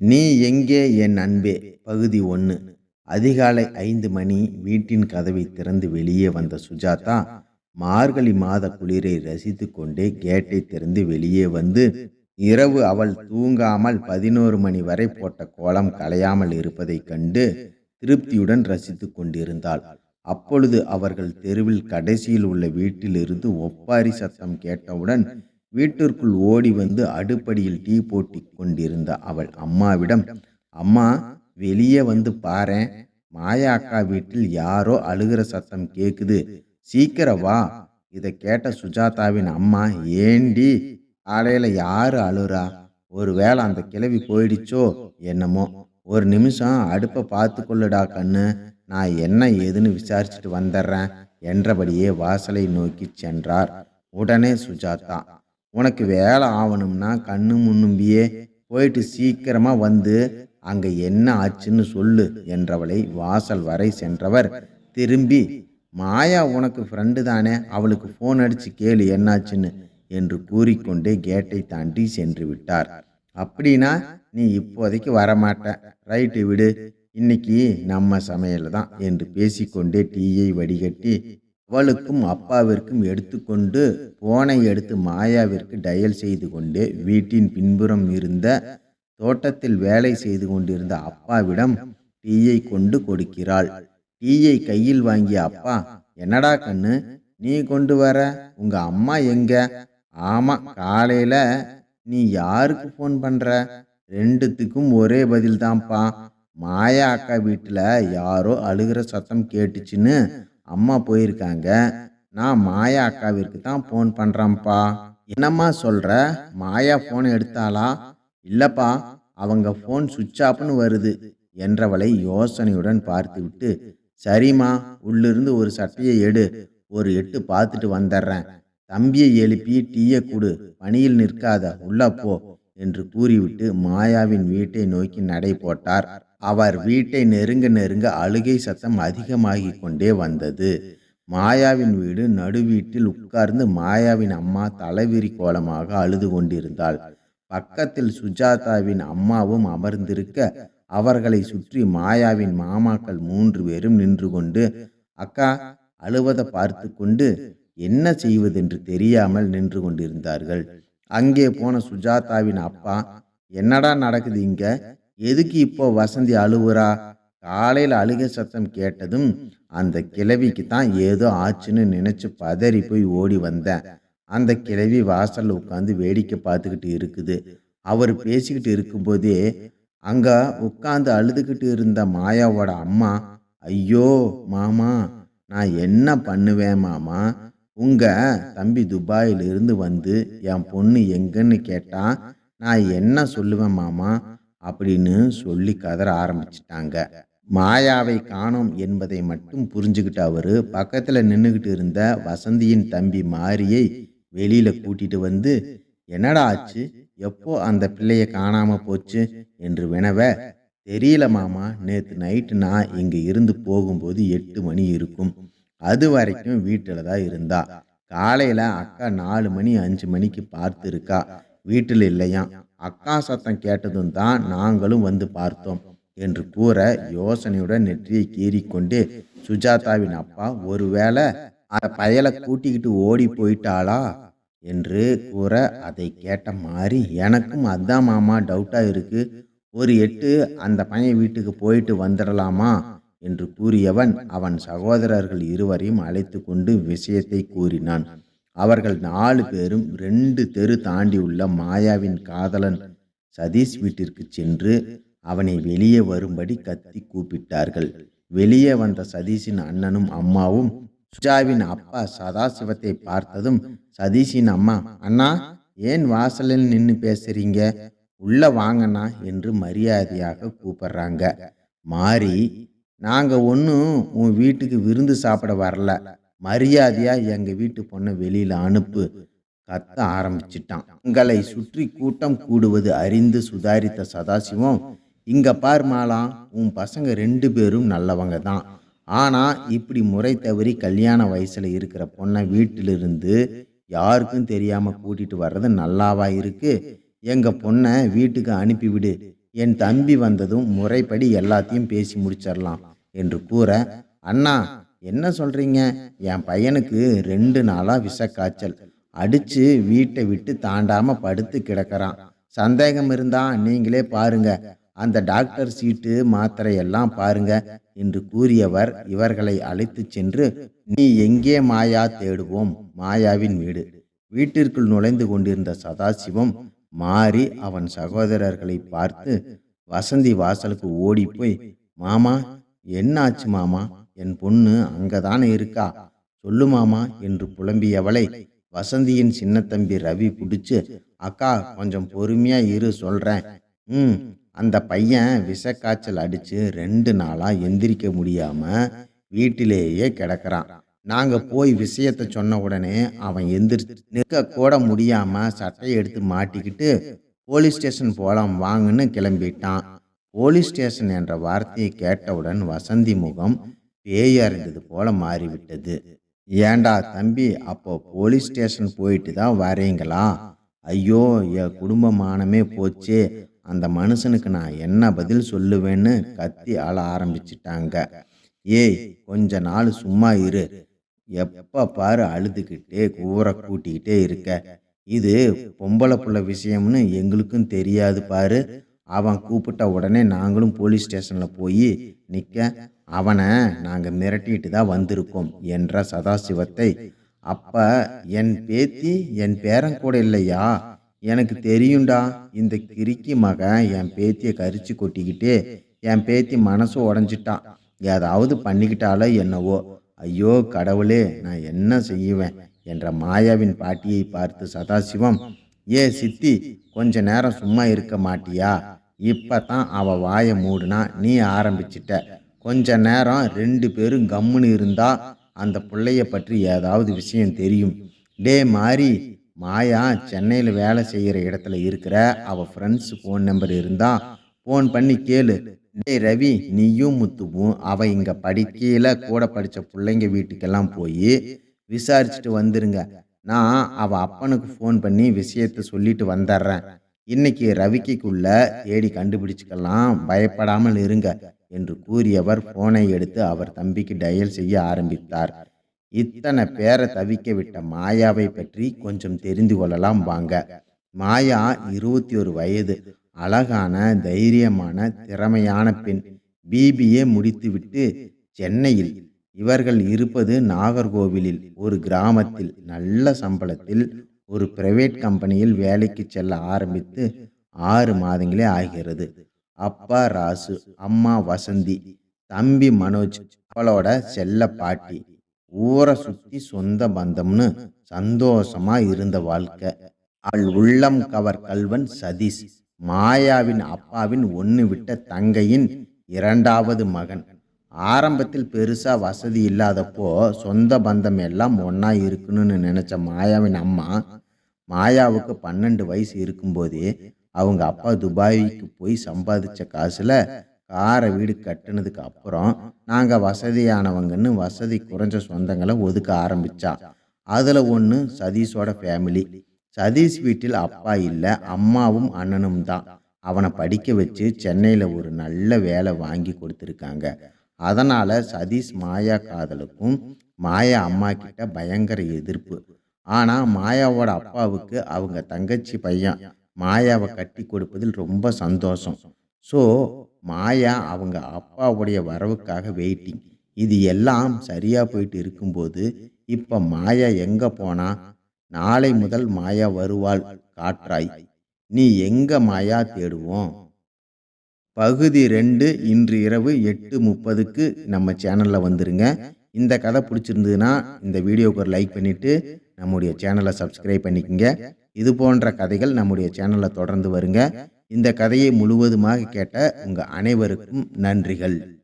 நீ எங்கே என் அன்பே? பகுதி ஒன்று அதிகாலை ஐந்து மணி வீட்டின் கதவை திறந்து வெளியே வந்த சுஜாதா மார்கழி மாத குளிரை ரசித்து கொண்டே கேட்டை திறந்து வெளியே வந்து இரவு அவள் தூங்காமல் பதினோரு மணி வரை போட்ட கோலம் கலையாமல் இருப்பதைக் கண்டு திருப்தியுடன் ரசித்து கொண்டிருந்தாள். அப்பொழுது அவர்கள் தெருவில் கடைசியில் உள்ள வீட்டிலிருந்து ஒப்பாரி சத்தம் கேட்டவுடன் வீட்டிற்குள் ஓடி வந்து அடுப்படியில் டீ போட்டி கொண்டிருந்த அவள் அம்மாவிடம் அம்மா வெளியே வந்து பாரேன். மாயா அக்கா வீட்டில் யாரோ அழுகிற சத்தம் கேக்குது. சீக்கிரம் வா. இதை கேட்ட சுஜாதாவின் அம்மா ஏண்டி காலையில் யாரு அழுறா? ஒருவேளை அந்த கிளவி போயிடுச்சோ என்னமோ. ஒரு நிமிஷம் அடுப்பை பார்த்து கொள்ளுடா கண்ணு. நான் என்ன ஏதுன்னு விசாரிச்சுட்டு வந்துடுறேன் என்றபடியே வாசலை நோக்கி சென்றார் உடனே சுஜாதா. உனக்கு வேலை ஆகணும்னா கண்ணு முன்னும்பியே போயிட்டு சீக்கிரமா வந்து அங்க என்ன ஆச்சுன்னு சொல்லு என்றவளை வாசல் வரை சென்றவர். திரும்பி மாயா உனக்கு ஃப்ரெண்டு தானே? அவளுக்கு ஃபோன் அடிச்சு கேளு என்னாச்சுன்னு என்று கூறிக்கொண்டே கேட்டை தாண்டி சென்று விட்டார். அப்படின்னா நீ இப்போதைக்கு வரமாட்ட. ரைட்டு விடு. இன்னைக்கு நம்ம சமையல் தான் என்று பேசிக்கொண்டே டீயை வடிகட்டி அவளுக்கும் அப்பாவிற்கும் எடுத்துக்கொண்டு போனை எடுத்து மாயாவிற்கு டயல் செய்து கொண்டே வீட்டின் பின்புறம் இருந்த தோட்டத்தில் வேலை செய்து கொண்டிருந்த அப்பாவிடம் டீயை கொண்டு கொடுக்கிறாள். டீயை கையில் வாங்கிய அப்பா என்னடா கண்ணு நீ கொண்டு வர? உங்க அம்மா எங்க? ஆமா காலையில நீ யாருக்கு ஃபோன் பண்ற? ரெண்டுத்துக்கும் ஒரே பதில் தான்ப்பா மாயா அக்கா வீட்டில் யாரோ அழுகிற சத்தம் கேட்டுச்சுன்னு அம்மா போயிருக்காங்க. நான் மாயா அக்காவிற்கு தான் ஃபோன் பண்ணுறேன்ப்பா என்னம்மா சொல்கிற மாயா ஃபோன் எடுத்தாளா? இல்லைப்பா அவங்க ஃபோன் சுவிட்ச் ஆஃப்னு வருது என்றவளை யோசனையுடன் பார்த்துவிட்டு சரிம்மா உள்ளிருந்து ஒரு சட்டையை எடு ஒரு எட்டு பார்த்துட்டு வந்துடுறேன் தம்பியை எழுப்பி டீயை கொடு பணியில் நிற்காத உள்ள போ என்று கூறிவிட்டு மாயாவின் வீட்டை நோக்கி நடை போட்டார். அவர் வீட்டை நெருங்க நெருங்க அழுகை சத்தம் அதிகமாகிக் கொண்டே வந்தது. மாயாவின் வீடு நடுவீட்டில் உட்கார்ந்து மாயாவின் அம்மா தலைவிரி கோலமாக அழுது கொண்டிருந்தாள். பக்கத்தில் சுஜாதாவின் அம்மாவும் அமர்ந்திருக்க அவர்களை சுற்றி மாயாவின் மாமாக்கள் மூன்று பேரும் நின்று கொண்டு அக்கா அழுவதை பார்த்து கொண்டு என்ன செய்வதென்று தெரியாமல் நின்று கொண்டிருந்தார்கள். அங்கே போன சுஜாதாவின் அப்பா என்னடா நடக்குது இங்க? எதுக்கு இப்போ வசந்தி அழுவுறா? காலையில் அழுக சத்தம் கேட்டதும் அந்த கிழவிக்கு தான் ஏதோ ஆச்சுன்னு நினைச்சு பதறி போய் ஓடி வந்தேன். அந்த கிழவி வாசல்ல உட்காந்து வேடிக்கை பார்த்துக்கிட்டு இருக்குது. அவர் பேசிக்கிட்டு இருக்கும்போதே அங்க உட்காந்து அழுதுகிட்டு இருந்த மாயாவோட அம்மா ஐயோ மாமா நான் என்ன பண்ணுவேன் மாமா? உங்க தம்பி துபாயிலிருந்து வந்து என் பொண்ணு எங்கன்னு கேட்டா நான் என்ன சொல்லுவேன் மாமா? அப்படின்னு சொல்லி கதற ஆரம்பிச்சிட்டாங்க. மாயாவை காணோம் என்பதை மட்டும் புரிஞ்சுக்கிட்டு அவரு பக்கத்துல நின்றுகிட்டு இருந்த வசந்தியின் தம்பி மாரியை வெளியில கூட்டிட்டு வந்து என்னடா ஆச்சு? எப்போ அந்த பிள்ளைய காணாம போச்சு? என்று வினவ தெரியல மாமா நேற்று நைட்டு நான் இங்க இருந்து போகும்போது எட்டு மணி இருக்கும். அது வரைக்கும் வீட்டில் தான் இருந்தா. காலையில் அக்கா நாலு மணி அஞ்சு மணிக்கு பார்த்துருக்கா. வீட்டில் இல்லையாம். அக்கா சத்தம் கேட்டதும் தான் நாங்களும் வந்து பார்த்தோம் என்று கூற யோசனையுடன் நெற்றியை கீறிக்கொண்டு சுஜாதாவின் அப்பா ஒருவேளை அந்த பயலை கூட்டிக்கிட்டு ஓடி போயிட்டாளா? என்று கூற அதை கேட்ட மாதிரி எனக்கும் அதான் மாமா டவுட்டாக இருக்கு. ஒரு எட்டு அந்த பையன் வீட்டுக்கு போயிட்டு வந்துடலாமா? என்று கூறியவன் அவன் சகோதரர்கள் இருவரையும் அழைத்து கொண்டு விஷயத்தை கூறினான். அவர்கள் நாலு பேரும் ரெண்டு தெரு தாண்டி உள்ள மாயாவின் காதலன் சதீஷ் வீட்டிற்கு சென்று அவனை வெளியே வரும்படி கத்தி கூப்பிட்டார்கள். வெளியே வந்த சதீஷின் அண்ணனும் அம்மாவும் சுஜாவின் அப்பா சதாசிவத்தை பார்த்ததும் சதீஷின் அம்மா அண்ணா ஏன் வாசலில் நின்று பேசுறீங்க? உள்ள வாங்கண்ணா என்று மரியாதையாக கூப்பிடுறாங்க. மாறி நாங்கள் ஒன்றும் உன் வீட்டுக்கு விருந்து சாப்பிட வரல. மரியாதையாக எங்கள் வீட்டு பொண்ணை வெளியில் அனுப்பு. கத்த ஆரம்பிச்சிட்டான். உங்களை சுற்றி கூட்டம் கூடுவது அறிந்து சுதாரித்த சதாசிவம் இங்க பார் மாலா உன் பசங்க ரெண்டு பேரும் நல்லவங்க தான். ஆனால் இப்படி முறை தவறி கல்யாண வயசில் இருக்கிற பொண்ணை வீட்டிலிருந்து யாருக்கும் தெரியாமல் கூட்டிகிட்டு வர்றது நல்லாவா இருக்கு? எங்கள் பொண்ணை வீட்டுக்கு அனுப்பிவிடு என் தம்பி வந்ததும் முறைப்படி எல்லாத்தையும் பேசி முடிச்சிடலாம் என்று கூற அண்ணா என்ன சொல்றீங்க? என் பையனுக்கு ரெண்டு நாளாக விஷக்காய்ச்சல். அடிச்சு வீட்டை விட்டு தாண்டாம படுத்து கிடக்கிறான். சந்தேகம் இருந்தா நீங்களே பாருங்க. அந்த டாக்டர் சீட்டு மாத்திரை எல்லாம் பாருங்க என்று கூறியவர் இவர்களை அழைத்து சென்று நீ எங்கே மாயா தேடுவோம்? மாயாவின் வீடு. வீட்டிற்குள் நுழைந்து கொண்டிருந்த சதாசிவம் மாறி அவன் சகோதரர்களை பார்த்து வசந்தி வாசலுக்கு ஓடி போய் மாமா என்ன ஆச்சு மாமா? என் பொண்ணு அங்கதானே இருக்கா? சொல்லுமாமா என்று புலம்பியவளை வசந்தியின் சின்னத்தம்பி ரவி பிடிச்சு அக்கா கொஞ்சம் பொறுமையா இரு சொல்றேன். ம். அந்த பையன் விஷக்காய்ச்சல் அடிச்சு ரெண்டு நாளா எந்திரிக்க முடியாம வீட்டிலேயே கிடக்கிறான். நாங்க போய் விஷயத்த சொன்ன உடனே அவன் எந்திரிச்சு நிற்க கூட முடியாம சட்டையை எடுத்து மாட்டிக்கிட்டு போலீஸ் ஸ்டேஷன் போலாம் வாங்கன்னு கிளம்பிட்டான். போலீஸ் ஸ்டேஷன் என்ற வார்த்தையை கேட்டவுடன் வசந்தி முகம் பேயறிந்தது போல மாறிவிட்டது. ஏண்டா தம்பி அப்போ போலீஸ் ஸ்டேஷன் போயிட்டு தான் வரீங்களா? ஐயோ என் குடும்பமானமே போச்சே. அந்த மனுஷனுக்கு நான் என்ன பதில் சொல்லுவேன்னு கத்தி ஆள ஆரம்பிச்சிட்டாங்க. ஏய் கொஞ்ச நாள் சும்மா இரு. எப்ப பாரு அழுதுகிட்டே கூரை கூட்டிக்கிட்டே இருக்க. இது பொம்பளை புள்ள விஷயம்னு எங்களுக்கும் தெரியாது பாரு. அவன் கூப்பிட்ட உடனே நாங்களும் போலீஸ் ஸ்டேஷனில் போய் நிற்க அவனை நாங்கள் மிரட்டிட்டு தான் வந்திருக்கோம் என்ற சதாசிவத்தை அப்ப என் பேத்தி என் பேரன் கூட இல்லையா? எனக்கு தெரியும்டா இந்த கிறுக்கி மகன் என் பேத்தியை கரிச்சு கொட்டிக்கிட்டே என் பேத்தி மனசு உடஞ்சிட்டான். ஏதாவது பண்ணிக்கிட்டாலோ என்னவோ. ஐயோ கடவுளே நான் என்ன செய்வேன்? என்ற மாயாவின் பாட்டியை பார்த்து சதாசிவம் ஏ சித்தி கொஞ்ச நேரம் சும்மா இருக்க மாட்டியா? இப்பதான் அவ வாயை மூடுனா நீ ஆரம்பிச்சிட்ட. கொஞ்ச நேரம் ரெண்டு பேரும் கம்முன்னு இருந்தா அந்த பிள்ளைய பற்றி ஏதாவது விஷயம் தெரியும். டே மாறி மாயா சென்னையில் வேலை செய்கிற இடத்துல இருக்கிற அவள் ஃப்ரெண்ட்ஸ் ஃபோன் நம்பர் இருந்தா ஃபோன் பண்ணி கேளு. டே ரவி நீயும் முத்துவும் அவ இங்கே படிக்கையில் கூட படித்த பிள்ளைங்க வீட்டுக்கெல்லாம் போய் விசாரிச்சுட்டு வந்துருங்க. நான் அவ அப்பனுக்கு ஃபோன் பண்ணி விஷயத்த சொல்லிட்டு வந்துடுறேன் இன்னைக்கு ரவிக்குள்ள தேடி கண்டுபிடிச்சிக்கலாம். பயப்படாமல் இருங்க. என்று கூறியவர் போனை எடுத்து அவர் தம்பிக்கு டயல் செய்ய ஆரம்பித்தார். இத்தனை பேரை தவிக்க விட்ட மாயாவை பற்றி கொஞ்சம் தெரிந்து கொள்ளலாம் வாங்க. மாயா இருபத்தி ஒரு வயது அழகான தைரியமான திறமையான பெண். பிபிஏ முடித்துவிட்டு சென்னையில். இவர்கள் இருப்பது நாகர்கோவிலில் ஒரு கிராமத்தில். நல்ல சம்பளத்தில் ஒரு பிரைவேட் கம்பெனியில் வேலைக்கு செல்ல ஆரம்பித்து ஆறு மாதங்களே ஆகிறது. அப்பா ராசு அம்மா வசந்தி தம்பி மனோஜ் அவளோட செல்ல பாட்டி. ஊரை சுத்தி சொந்த பந்தம்னு சந்தோஷமா இருந்த வாழ்க்கை. அவள் உள்ளம் கவர் கல்வன் சதீஷ் மாயாவின் அப்பாவின் ஒன்று விட்ட தங்கையின் இரண்டாவது மகன். ஆரம்பத்தில் பெருசா வசதி இல்லாதப்போ சொந்த பந்தம் எல்லாம் ஒன்றா இருக்கணும்னு நினைச்ச மாயாவின் அம்மா மாயாவுக்கு பன்னெண்டு வயசு இருக்கும்போதே அவங்க அப்பா துபாய்க்கு போய் சம்பாதிச்ச காசுல காரை வீடு கட்டினதுக்கு அப்புறம் நாங்கள் வசதியானவங்கன்னு வசதி குறைஞ்ச சொந்தங்களை ஒதுக்க ஆரம்பிச்சா. அதில் ஒன்று சதீஷோட ஃபேமிலி சதீஷ் வீட்டில் அப்பா இல்லை அம்மாவும் அண்ணனும் தான். அவனை படிக்க வச்சு சென்னையில் ஒரு நல்ல வேலை வாங்கி கொடுத்துருக்காங்க. அதனால் சதீஷ் மாயா காதலுக்கும் மாயா அம்மா கிட்ட பயங்கர எதிர்ப்பு. ஆனால் மாயாவோட அப்பாவுக்கு அவங்க தங்கச்சி பையன் மாயாவை கட்டி கொடுப்பதில் ரொம்ப சந்தோஷம். ஸோ மாயா அவங்க அப்பாவுடைய வரவுக்காக வெயிட்டிங் இது எல்லாம் சரியாக போயிட்டு இருக்கும்போது இப்போ மாயா எங்கே போனா நாளை முதல் மாயா வருவாள் காற்றாய். நீ எங்க மாயா தேடுவோம்? பகுதி ரெண்டு இன்று இரவு எட்டு முப்பதுக்கு நம்ம சேனலில் வந்துருங்க. இந்த கதை பிடிச்சிருந்ததுன்னா இந்த வீடியோவுக்கு ஒரு லைக் பண்ணிவிட்டு நம்முடைய சேனலை சப்ஸ்கிரைப் பண்ணிக்கோங்க. இது போன்ற கதைகள் நம்முடைய சேனலில் தொடர்ந்து வருங்க. இந்த கதையை முழுவதுமாக கேட்ட உங்கள் அனைவருக்கும் நன்றிகள்.